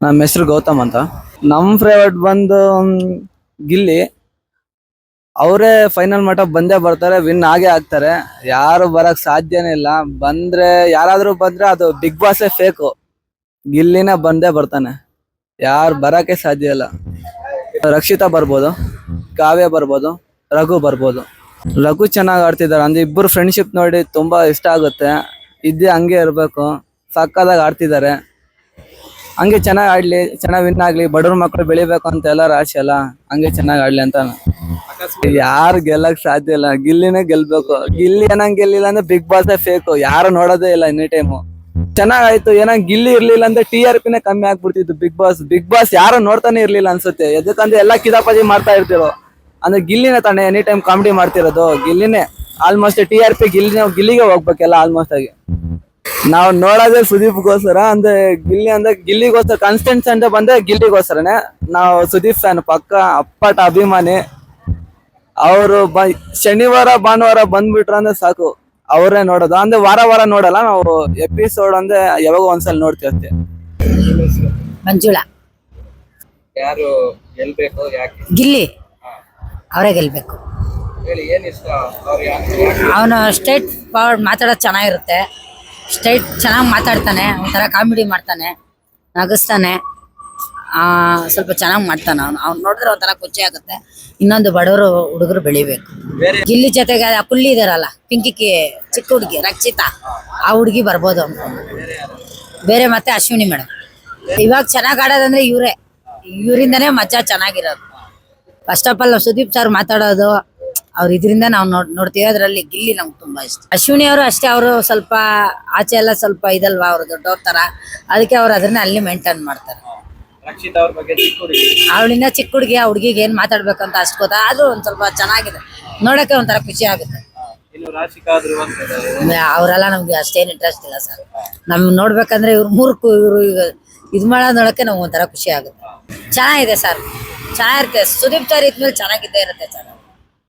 ನಮ್ಮ ಹೆಸರು ಗೌತಮ್ ಅಂತ. ನಮ್ಮ ಫೇವರೇಟ್ ಬಂದು ಗಿಲ್ಲಿ, ಅವರೇ ಫೈನಲ್ ಮಟ್ಟ ಬಂದೇ ಬರ್ತಾರೆ ವಿನ್ ಆಗೇ ಆಗ್ತಾರೆ. ಯಾರು ಬರಕ್ ಸಾಧ್ಯನೇ ಇಲ್ಲ. ಬಂದ್ರೆ, ಯಾರಾದರೂ ಬಂದ್ರೆ ಅದು ಬಿಗ್ ಬಾಸೇ ಫೇಕು ಗಿಲ್ಲಿನ ಬಂದೇ ಬರ್ತಾನೆ. ಯಾರು ಬರಕ್ಕೆ ಸಾಧ್ಯ ಇಲ್ಲ. ರಕ್ಷಿತಾ ಬರ್ಬೋದು, ಕಾವ್ಯ ಬರ್ಬೋದು, ರಘು ಬರ್ಬೋದು. ರಘು ಚೆನ್ನಾಗಿ ಆಡ್ತಿದ್ದಾರೆ ಅಂದ್ರೆ ಇಬ್ಬರು ಫ್ರೆಂಡ್ಶಿಪ್ ನೋಡಿ ತುಂಬಾ ಇಷ್ಟ ಆಗುತ್ತೆ. ಇದ್ದೇ ಹಂಗೆ ಇರಬೇಕು. ಸಕ್ಕದಾಗಿ ಆಡ್ತಿದ್ದಾರೆ. ಹಂಗೆ ಚೆನ್ನಾಗಿ ಆಡ್ಲಿ, ಚೆನ್ನಾಗಿ ವಿನ್ ಆಗ್ಲಿ, ಬಡವ್ರ ಮಕ್ಕಳು ಬೆಳಿಬೇಕು ಅಂತ ಎಲ್ಲರ ಆಸೆ ಅಲ್ಲ, ಹಂಗೆ ಚೆನ್ನಾಗಿ ಆಡ್ಲಿ ಅಂತ ಯಾರು ಗೆಲ್ಲಕ್ ಸಾಧ್ಯ ಇಲ್ಲ, ಗಿಲ್ಲಿನೇ ಗೆಲ್ಬೇಕು. ಗಿಲ್ಲಿ ಏನಂಗ್ ಗೆಲ್ಲಿಲ್ಲ ಅಂದ್ರೆ ಬಿಗ್ ಬಾಸ್ ಫೇಕು ಯಾರು ನೋಡೋದೇ ಇಲ್ಲ ಎನಿ ಟೈಮು ಚೆನ್ನಾಗಾಯ್ತು ಏನಂಗ್ ಗಿಲ್ಲಿ ಇರ್ಲಿಲ್ಲ ಅಂದ್ರೆ ಟಿ ಆರ್ ಪಿನೇ ಕಮ್ಮಿ ಆಗ್ಬಿಡ್ತಿತ್ತು ಬಿಗ್ ಬಾಸ್ ಬಿಗ್ ಬಾಸ್ ಯಾರು ನೋಡ್ತಾನೆ ಇರ್ಲಿಲ್ಲ ಅನ್ಸುತ್ತೆ. ಎದಕ್ಕಂದ್ರೆ ಎಲ್ಲಾ ಕಿದಾಪಾಜಿ ಮಾಡ್ತಾ ಇರ್ತಿರೋ. ಅಂದ್ರೆ ಗಿಲ್ಲಿನೇ ತಾನೆ ಎನಿ ಟೈಮ್ ಕಾಮಿಡಿ ಮಾಡ್ತಿರೋದು, ಗಿಲ್ಲಿನೇ. Almost T R P Gilli ಗಿಲ್ಲಿಗೆ ಹೋಗ್ಬೇಕೆಲ್ಲ ಆಲ್ಮೋಸ್ಟ್ ಆಗಿ. ನಾವು ನೋಡೋದೇ ಸುದೀಪ್ಗೋಸ್ಕರ ಅಂದ್ರೆ ಗಿಲ್ಲಿ ಅಂದ್ರೆ ಗಿಲ್ಲಿಗೋಸ್ಕರ ಕಾನ್ಸ್ಟೆಂಟ್ಸ್ ಅಂತ ಬಂದ್ರೆ ಗಿಲ್ಲಿಗೋಸ್ಕರನೇ ನಾವು ಸುದೀಪ್ ಫ್ಯಾನ್ ಪಕ್ಕ ಅಪ್ಪಟ ಅಭಿಮಾನಿ. ಅವರು ಬ ಶನಿವಾರ ಭಾನುವಾರ ಬಂದ್ಬಿಟ್ರ ಅಂದ್ರೆ ಸಾಕು ಅವರೇ ನೋಡೋದು. ಅಂದ್ರೆ ವಾರ ವಾರ ನೋಡಲ್ಲ ನಾವು ಎಪಿಸೋಡ್ ಅಂದ್ರೆ ಯಾವಾಗ ಒಂದ್ಸಲ ನೋಡ್ತಿರ್ತೀವಿ ಮಂಜುಳ. ಯಾರು ಗೆಲ್ಬೇಕು ಯಾಕೆ? ಗಿಲ್ಲಿ. ಅವರೇ ಗೆಲ್ಬೇಕು. ಹೇಳಿ ಏನ್ ಇಷ್ಟ? ಅವನು ಸ್ಟೇಟ್ ಫಾರ್ವರ್ಡ್ ಮಾತಾಡೋದು ಚೆನ್ನಾಗಿರುತ್ತೆ. ಸ್ಟೇಟ್ ಚೆನ್ನಾಗಿ ಮಾತಾಡ್ತಾನೆ ಒಂಥರ ಕಾಮಿಡಿ ಮಾಡ್ತಾನೆ ನಗಿಸ್ತಾನೆ. ಆ, ಸ್ವಲ್ಪ ಚೆನ್ನಾಗಿ ಮಾಡ್ತಾನೆ ಅವನು. ಅವ್ನು ನೋಡಿದ್ರೆ ಒಂಥರ ಖುಷಿ ಆಗುತ್ತೆ. ಇನ್ನೊಂದು ಬಡವರು ಹುಡುಗರು ಬೆಳಿಬೇಕು. ಗಿಲ್ಲಿ ಜೊತೆಗೆ ಆ ಕುಳ್ಳಿ ಇದಾರಲ್ಲ ಚಿಕ್ಕ ಹುಡುಗಿ ರಕ್ಷಿತಾ ಆ ಹುಡುಗಿ ಬರ್ಬೋದು ಅನ್ಕೊಂಡು ಬೇರೆ ಮತ್ತೆ ಅಶ್ವಿನಿ ಮೇಡಮ್. ಇವಾಗ ಚೆನ್ನಾಗಿ ಆಡೋದಂದ್ರೆ ಇವರೇ. ಇವರಿಂದನೇ ಮಜಾ ಚೆನ್ನಾಗಿರೋದು. First of all Sudeep sir ಮಾತಾಡೋದು ಅವ್ರ ಇದರಿಂದ ನಾವು ನೋಡ್ ನೋಡ್ತೀವಿ. ಅದರಲ್ಲಿ ಗಿಲ್ಲಿ ನಮ್ಗೆ ತುಂಬಾ ಇಷ್ಟ. ಅಶ್ವಿನಿ ಅವರು ಅಷ್ಟೇ ಅವರು ಸ್ವಲ್ಪ ಆಚೆ ಎಲ್ಲ ಸ್ವಲ್ಪ ಇದಲ್ವಾ ಅವರು ದೊಡ್ಡವ್ರ ತರ. ಅದಕ್ಕೆ ಅವ್ರು ಅದನ್ನ ಅಲ್ಲಿ ಮೇಂಟೈನ್ ಮಾಡ್ತಾರೆ. ರಕ್ಷಿತಾ ಅವ್ರ ಬಗ್ಗೆ ಚಿಕ್ಕ ಹುಡುಗಿ. ಅವಳಿಂದ ಚಿಕ್ಕ ಹುಡುಗಿ ಆ ಹುಡುಗಿಗೆ ಏನ್ ಮಾತಾಡ್ಬೇಕಂತ ಅಷ್ಟು ಗೊತ್ತಾ? ಅದು ಒಂದ್ ಸ್ವಲ್ಪ ಚೆನ್ನಾಗಿದೆ. ನೋಡಕ್ಕೆ ಒಂಥರ ಖುಷಿ ಆಗುತ್ತೆ. ಇನ್ನು ರಾಶಿಕಾ ಇದ್ದಾರೆ. ಅವರೆಲ್ಲ ನಮ್ಗೆ ಅಷ್ಟೇನು ಇಂಟ್ರೆಸ್ಟ್ ಇಲ್ಲ ಸರ್. ನಮ್ ನೋಡ್ಬೇಕಂದ್ರೆ ಇವ್ರು ಮೂರ್ಕು ಇವರು ಇದು ಮಾಡೋದ್ ನೋಡಕ್ಕೆ ನಮ್ಗೆ ಒಂಥರ ಖುಷಿ ಆಗುತ್ತೆ. ಚೆನ್ನಾಗಿದೆ ಸರ್. ಚೆನ್ನಾಗಿರುತ್ತೆ. ಸುದೀಪ್ ಸರ್ ಇದ್ಮೇಲೆ ಚೆನ್ನಾಗಿದ್ದೇ ಇರುತ್ತೆ ಸರ್.